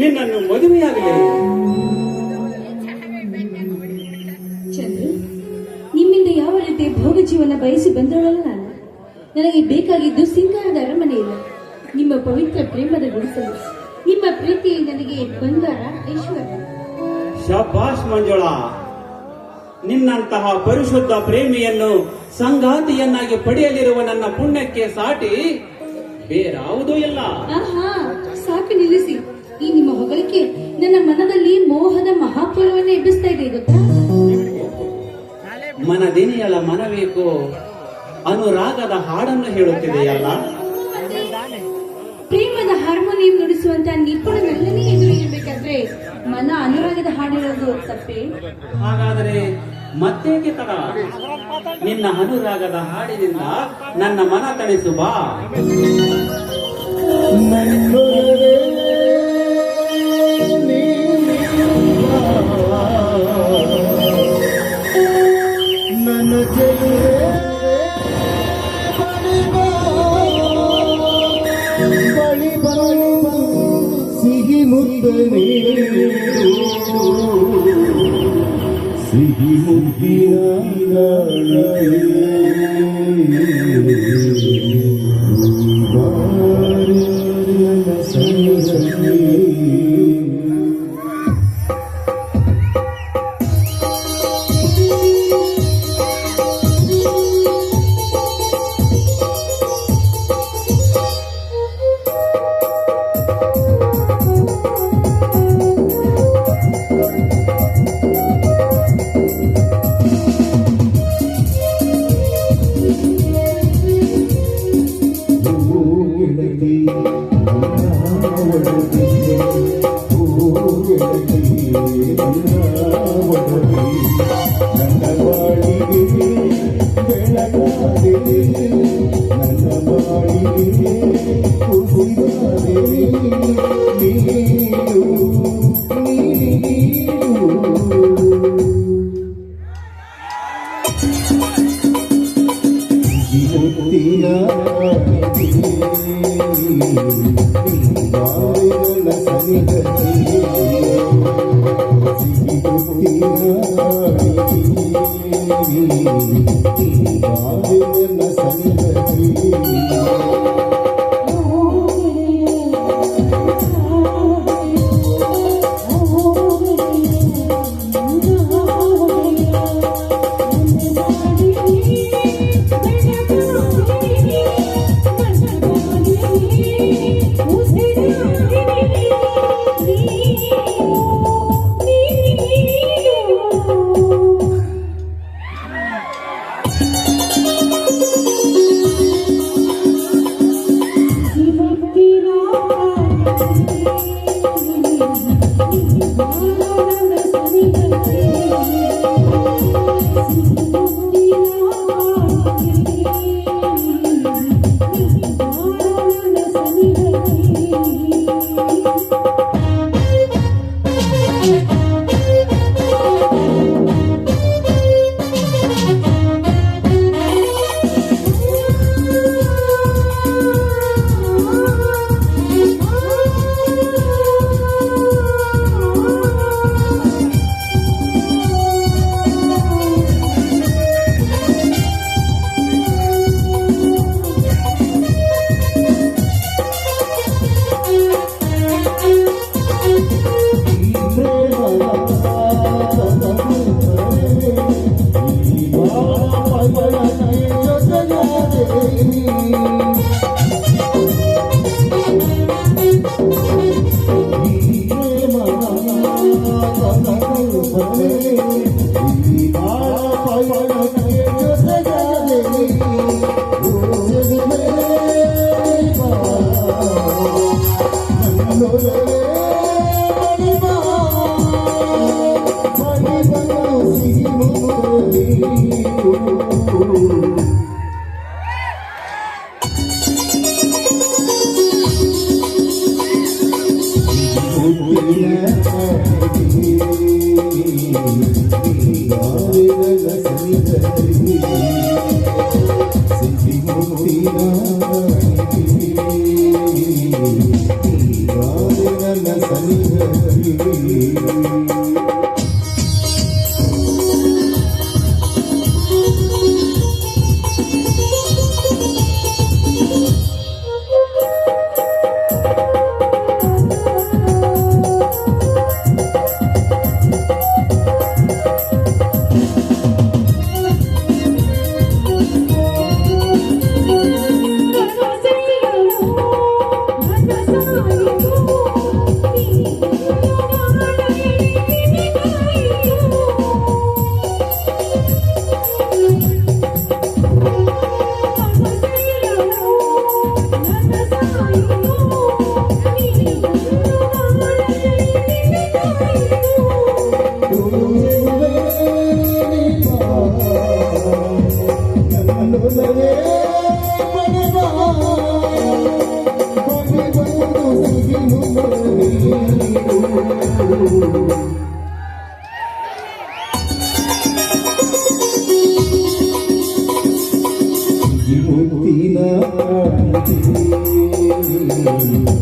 ನಿನ್ನನ್ನು ಮದುವೆಯಾಗಲಿ. ಚಂದ್ರು ನಿಮ್ಮಿಂದ ಯಾವ ರೀತಿ ಭೋಗ ಜೀವನ ಬಯಸಿ ಬಂದವಳಲ್ಲ ನಾನು? ನನಗೆ ಬೇಕಾಗಿದ್ದು ಸಿಂಗಾರದ ಅರಮನೆ ಇಲ್ಲ. ನಿಮ್ಮ ಪವಿತ್ರ ಪ್ರೇಮದ ಗುಡಿಸಲು ನಿಮ್ಮ ಪ್ರೀತಿ ನನಗೆ ಬಂಗಾರ ಐಶ್ವರ್ಯ. ಶಬಾಷ್ ಮಂಜುಳ ನಿನ್ನಂತಹ ಪರಿಶುದ್ಧ ಪ್ರೇಮಿಯನ್ನು ಸಂಗಾತಿಯನ್ನಾಗಿ ಪಡೆಯಲಿರುವ ನನ್ನ ಪುಣ್ಯಕ್ಕೆ ಸಾಟಿ ಬೇರಾವುದೂ ಇಲ್ಲ. ಆಹಾ ಸಾಕು ನಿಲ್ಲಿಸಿ. ಈ ನಿಮ್ಮ ಹೊಗಳಿಕೆ ನನ್ನ ಮನದಲ್ಲಿ ಮೋಹದ ಮಹಾಪುರವನ್ನು ಎಬ್ಬಿಸ್ತಾ ಇದೆ ಗೊತ್ತಾ? ಮನದಿನಿಯಳ ಮನಬೇಕು ಅನುರಾಗದ ಹಾಡನ್ನು ಹೇಳುತ್ತಿದೆಯಲ್ಲ? ಪ್ರೇಮದ ಹಾರ್ಮೋನಿಯಂ ನುಡಿಸುವಂತ ನಿಪುಣ ನಲ್ಲನೇ ಎದುರು ಇರಬೇಕಾದ್ರೆ ಮನ ಅನುರಾಗದ ಹಾಡಿರೋದು ತಪ್ಪೆ? ಹಾಗಾದರೆ ಮತ್ತೇಕೆ ತಡ? ನಿನ್ನ ಅನುರಾಗದ ಹಾಡಿನಿಂದ ನನ್ನ ಮನ ತಣಿಸು ಬಾ. Oh, yeah, yeah, yeah, yeah, yeah, yeah, Thank you.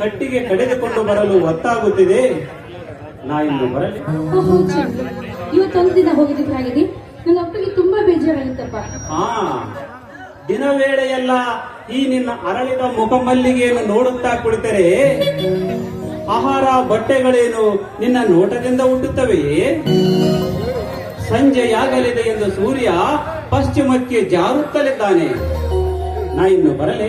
ಕಟ್ಟಿಗೆ ಕಡಿದುಕೊಂಡು ಬರಲು ಒತ್ತಾಗುತ್ತಿದೆ. ನಾ ಇನ್ನು ಬರಲಿ. ಓಹೋ ಇವತ್ತೊಂದು ದಿನ ವೇಳೆಯೆಲ್ಲ ನನ್ನ ಅಪ್ಪಗೆ ತುಂಬಾ ಬೇಜಾರಾಗುತ್ತಪ್ಪ. ಹಾ ದಿನವೇಳೆಯೆಲ್ಲ ಈ ನಿನ್ನ ಅರಳಿದ ಮುಖಮಲ್ಲಿಗೆಯನ್ನು ನೋಡುತ್ತಾ ಕುಳಿತರೆ ಆಹಾರ ಬಟ್ಟೆಗಳೇನು ನಿನ್ನ ನೋಟದಿಂದ ಹುಟ್ಟುತ್ತವೆಯೇ? ಸಂಜೆಯಾಗಲಿದೆ ಎಂದು ಸೂರ್ಯ ಪಶ್ಚಿಮಕ್ಕೆ ಜಾರುತ್ತಲಿದ್ದಾನೆ. ನಾ ಇನ್ನು ಬರಲೇ.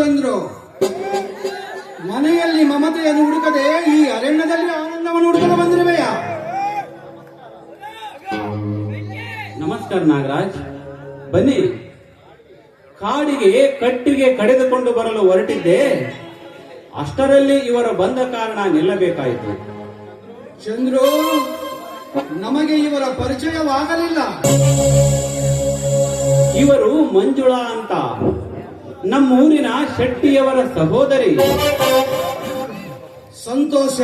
ಹಲೋ ಚಂದ್ರು ಮನೆಯಲ್ಲಿ ಮಮತೆಯನ್ನು ಹುಡುಕದೆ ಈ ಅರಣ್ಯದಲ್ಲಿ ಆನಂದವನ್ನು ಹುಡುಕಲು ಬಂದಿರುವೆಯ? ನಮಸ್ಕಾರ ನಾಗರಾಜ್. ಬನ್ನಿ. ಕಾಡಿಗೆ ಕಟ್ಟಿಗೆ ಕಡೆದುಕೊಂಡು ಬರಲು ಹೊರಟಿದ್ದೆ. ಅಷ್ಟರಲ್ಲಿ ಇವರ ಬಂದ ಕಾರಣ ನಿಲ್ಲಬೇಕಾಯಿತು. ಚಂದ್ರು ನಮಗೆ ಇವರ ಪರಿಚಯವಾಗಲಿಲ್ಲ. ಇವರು ಮಂಜುಳಾ ಅಂತ. ನಮ್ಮೂರಿನ ಶೆಟ್ಟಿಯವರ ಸಹೋದರಿ. ಸಂತೋಷ.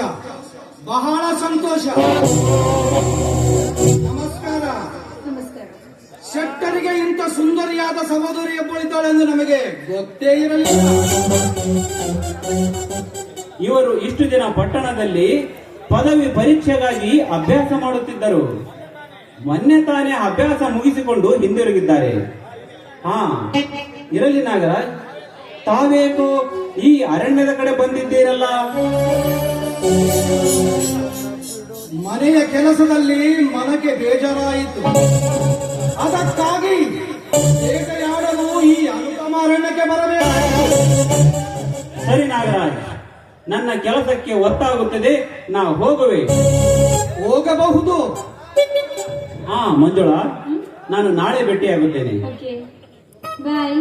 ಬಹಳ ಸಂತೋಷ. ನಮಸ್ಕಾರ. ನಮಸ್ಕಾರ. ಶೆಟ್ಟರಿಗೆ ಇಂಥ ಸುಂದರಿಯಾದ ಸಹೋದರಿ ಎಬ್ಬಳಿದ್ದಾಳೆ ಎಂದು ನಮಗೆ ಗೊತ್ತೇ ಇರಲಿಲ್ಲ. ಇವರು ಇಷ್ಟು ದಿನ ಪಟ್ಟಣದಲ್ಲಿ ಪದವಿ ಪರೀಕ್ಷೆಗಾಗಿ ಅಭ್ಯಾಸ ಮಾಡುತ್ತಿದ್ದರು. ಮೊನ್ನೆ ತಾನೇ ಅಭ್ಯಾಸ ಮುಗಿಸಿಕೊಂಡು ಹಿಂದಿರುಗಿದ್ದಾರೆ. ಹಾ. ಇರಲಿ ನಾಗರಾಜ್. ತಾವೇಕು ಈ ಅರಣ್ಯದ ಕಡೆ ಬಂದಿದ್ದೀರಲ್ಲ? ಮನೆಯ ಕೆಲಸದಲ್ಲಿ ಮನಕ್ಕೆ ಬೇಜಾರಾಯಿತು. ಅದಕ್ಕಾಗಿ ಬೇಟೆಯಾಡಲು ಈ ಅನುಪಮ ಅರಣ್ಯಕ್ಕೆ ಬರಬೇಕು ಸರಿ ನಾಗರಾಜ್, ನನ್ನ ಕೆಲಸಕ್ಕೆ ಒತ್ತಾಗುತ್ತದೆ, ನಾ ಹೋಗುವೆ. ಹೋಗಬಹುದು. ಹಾ ಮಂಜುಳಾ, ನಾನು ನಾಳೆ ಭೇಟಿಯಾಗುತ್ತೇನೆ. ಬಾಯ್.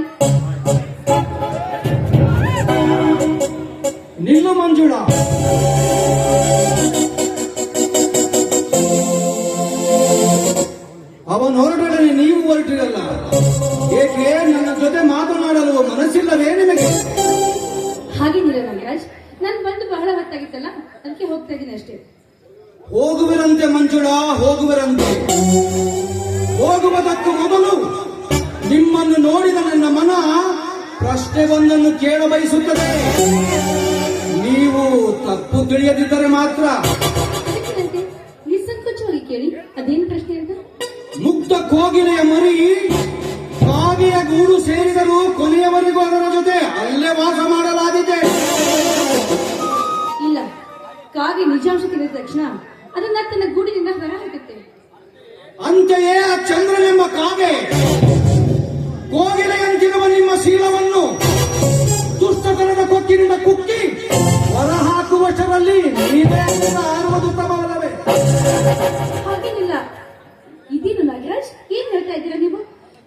ನಿಲ್ಲು ಮಂಜುಳ. ಅವನು ಹೊರಟೊಡನೆ ನೀವು ಹೊರಟಿರಲ್ಲ. ಏಕೆ? ನನ್ನ ಜೊತೆ ಮಾತನಾಡಲು ಮನಸ್ಸಿಲ್ಲವೇ ನಿಮಗೆ? ಹಾಗೇನಿಲ್ಲ ನಾಗರಾಜ್ ನಾನು ಬಂದು ಬಹಳ ಹೊತ್ತಾಗಿತ್ತಲ್ಲ ಅದಕ್ಕೆ ಹೋಗ್ತಾ ಇದ್ದೀನಿ ಅಷ್ಟೇ. ಹೋಗುವಿರಂತೆ ಮಂಜುಳ ಹೋಗುವಿರಂತೆ. ಹೋಗುವುದಕ್ಕೂ ಮೊದಲು ಪ್ರಶ್ನೆ ಒಂದನ್ನು ಕೇಳ ಬಯಸುತ್ತದೆ. ನೀವು ತಪ್ಪು ತಿಳಿಯದಿದ್ದರೆ ಮಾತ್ರ ನಿಸ್ಸಂಕೋಚವಾಗಿ ಕೇಳಿ ಅದೇನು ಪ್ರಶ್ನೆ ಅಂತ ಮುಕ್ತ ಕೋಗಿಲೆಯ ಮರಿ ಬಾವಿಯ ಗೂಡು ಸೇರಿದರೂ ಕೊನೆಯವರೆಗೂ ಅದರ ಜೊತೆ ಅಲ್ಲೇ ವಾಸ ಮಾಡಲಾಗಿದೆ. ಇಲ್ಲ ಕಾಗೆ ನಿಜಾಂಶ ತಿಳಿದ ತಕ್ಷಣ ಅದನ್ನ ತನ್ನ ಗೂಡಿನಿಂದ ಹೊರ ಹಾಕುತ್ತೆ. ಅಂತೆಯೇ ಆ ಚಂದ್ರನೆಂಬ ಕಾಗೆ ಕೊಕ್ಕಿನಿಂದ ಕುಕ್ಕಿ ಹೊರ ಹಾಕುವಷ್ಟರಲ್ಲಿ ನೀವೇ ಆರುವುದುತ್ತಮವಲ್ಲವೇ ಹಾಗೇನಿಲ್ಲ. ಇದೇನು ನಾಗರಾಜ್? ಏನ್ ಹೇಳ್ತಾ ಇದ್ದೀರಾ ನೀವು?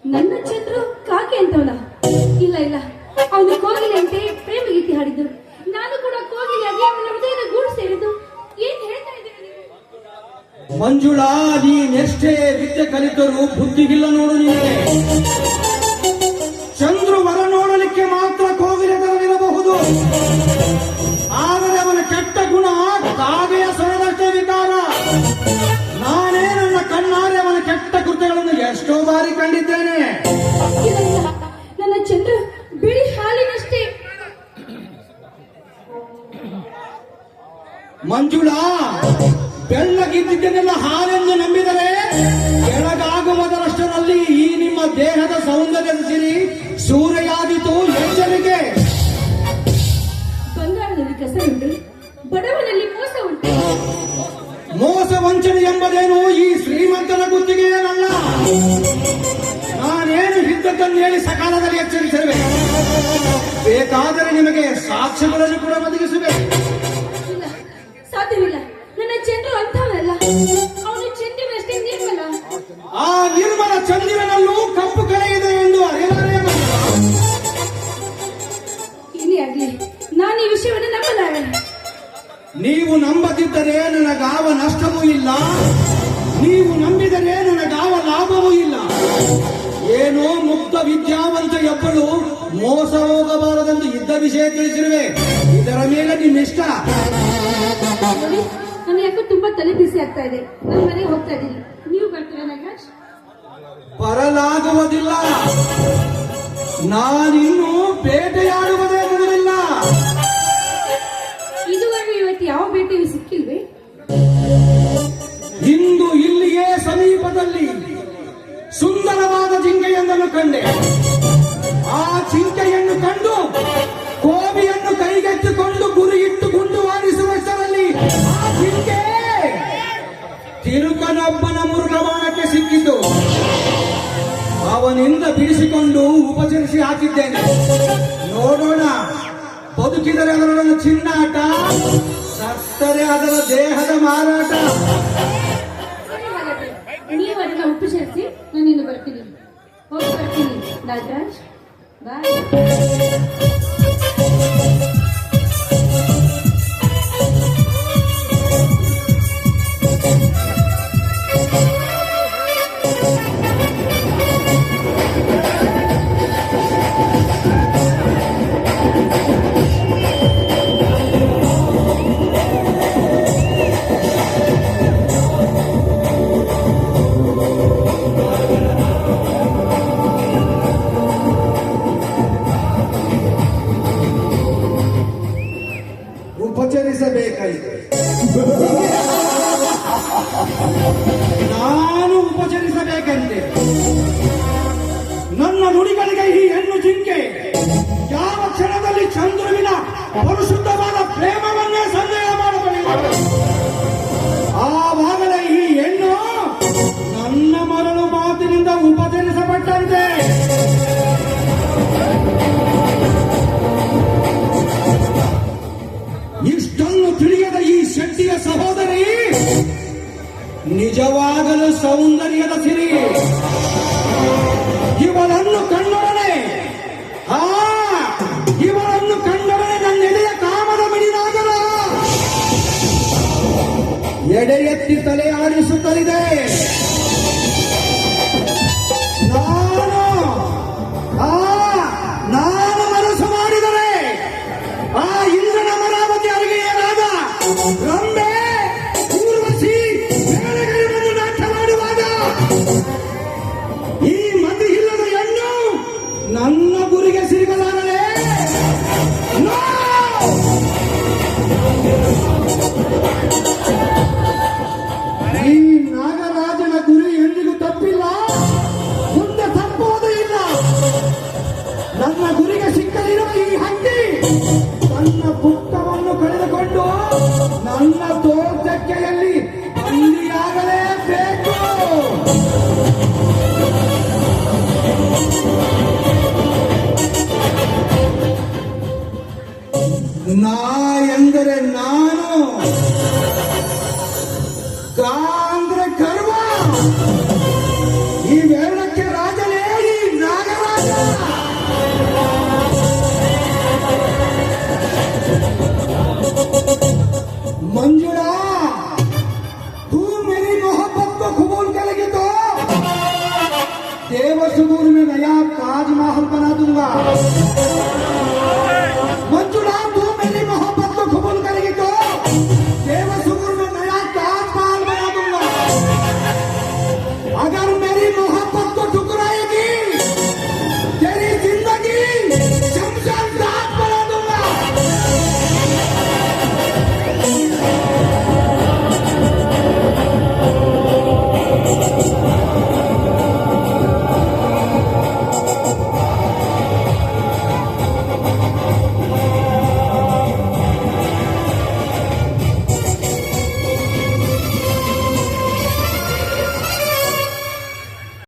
ನನ್ನ ಚಂದ್ರು ಕಾಕೆ ಅಂತವನ? ಇಲ್ಲ ಇಲ್ಲ. ಅವನು ಕೋಗಿಲೆಂತೆ ಪ್ರೇಮ ಗೀತೆ ಹಾಡಿದ್ದು. ನಾನು ಕೂಡ ಕೋಗಿಲೆಯಾಗಿ ಅವನ ಹೃದಯದ ಗೂಡು ಸೇರಿದ್ದು. ಏನ್ ಹೇಳ್ತಾ ಇದ್ದೀರಾ ನೀವು? ಮಂಜುಳಾ ನೀನೆಷ್ಟೇ ವಿದ್ಯೆ ಕಲಿತರು ಬುದ್ಧಿಗಿಲ್ಲ ನೋಡು ನಿನಗೆ ಸಾಕ್ಷ್ಯಗಳನ್ನು ಕೂಡ ಒದಗಿಸಬೇಕು ಇಲ್ಲ ಸಾಧ್ಯವಿಲ್ಲ. ನನ್ನ ಚಂದ್ರು ಅಂಥವನಲ್ಲ. ಅವನು ಚಂದ್ರನಷ್ಟೇ ನಿರ್ಮಲ. ಆ ನಿರ್ಮಲ ಚಂದ್ರನಲ್ಲೂ ಕಪ್ಪು ಕಲೆ ಇದೆ ಎಂದು ಅರಿವಾರೆ ಏನೇ ಆಗ್ಲಿ. ನಾನು ಈ ವಿಷಯವನ್ನು ನಂಬಲಾರೆ ನೀವು ನಂಬದಿದ್ದರೆ ನನಗಾವ ನಷ್ಟವೂ ಇಲ್ಲ. ನೀವು ನಂಬಿದರೆ ನನಗಾವ ಲಾಭವೂ ಇಲ್ಲ. ಏನೋ ಮುಕ್ತ ವಿದ್ಯಾವಂತ ಎಬ್ಬಳು ಮೋಸ ಹೋಗಬಾರದೆಂದು ಇದ್ದ ವಿಷಯ ತಿಳಿಸಿರುವೆ. ಇದರ ಮೇಲೆ ನಿಮ್ಮಿಷ್ಟ? ನೋಡಿ ನನಗೆ ಯಾಕೋ ತುಂಬಾ ತಲೆ ಬಿಸಿ ಆಗ್ತಾ ಇದೆ. ನಾನು ಮನೆಗೆ ಹೋಗ್ತಾ ಇದ್ದೀನಿ. ನೀವು ಬರ್ತೀರಾ ನಾಗರಾಜ್? ಬರಲಾಗುವುದಿಲ್ಲ. ನಾನಿನ್ನು ಬೇಟೆಯಾಡುವುದೇ ಅವನಿಂದ ಬಿಡಿಸಿಕೊಂಡು ಉಪಚರಿಸಿ ಹಾಕಿದ್ದೇನೆ. ನೋಡೋಣ, ಬದುಕಿದರೆ ಅದರೊಡನೆ ಚಿನ್ನಾಟ ಸತ್ತರೆ ಅದರ ದೇಹದ ಮಾರಾಟ. ನೀವು ಉಪಚರಿಸಿ ನಾನು ಬರ್ತೀನಿ. ಹೋಗಿ ಬರ್ತೀನಿ, ನಾಗರಾಜ್. ಬಾಯ್ ನಿಜವಾಗಲು ಸೌಂದರ್ಯದ ಸಿರಿ. ಇವನನ್ನು ಕಂಡೊಡನೆ. ಆ ಇವನನ್ನು ಕಂಡೊಡನೆ ನನ್ನ ಎಡೆಯ ಕಾಮದ ಮಿಡಿದಾಗಲ ಎಡೆ ಎತ್ತಿ ತಲೆ ಆಡಿಸುತ್ತಲಿದೆ. que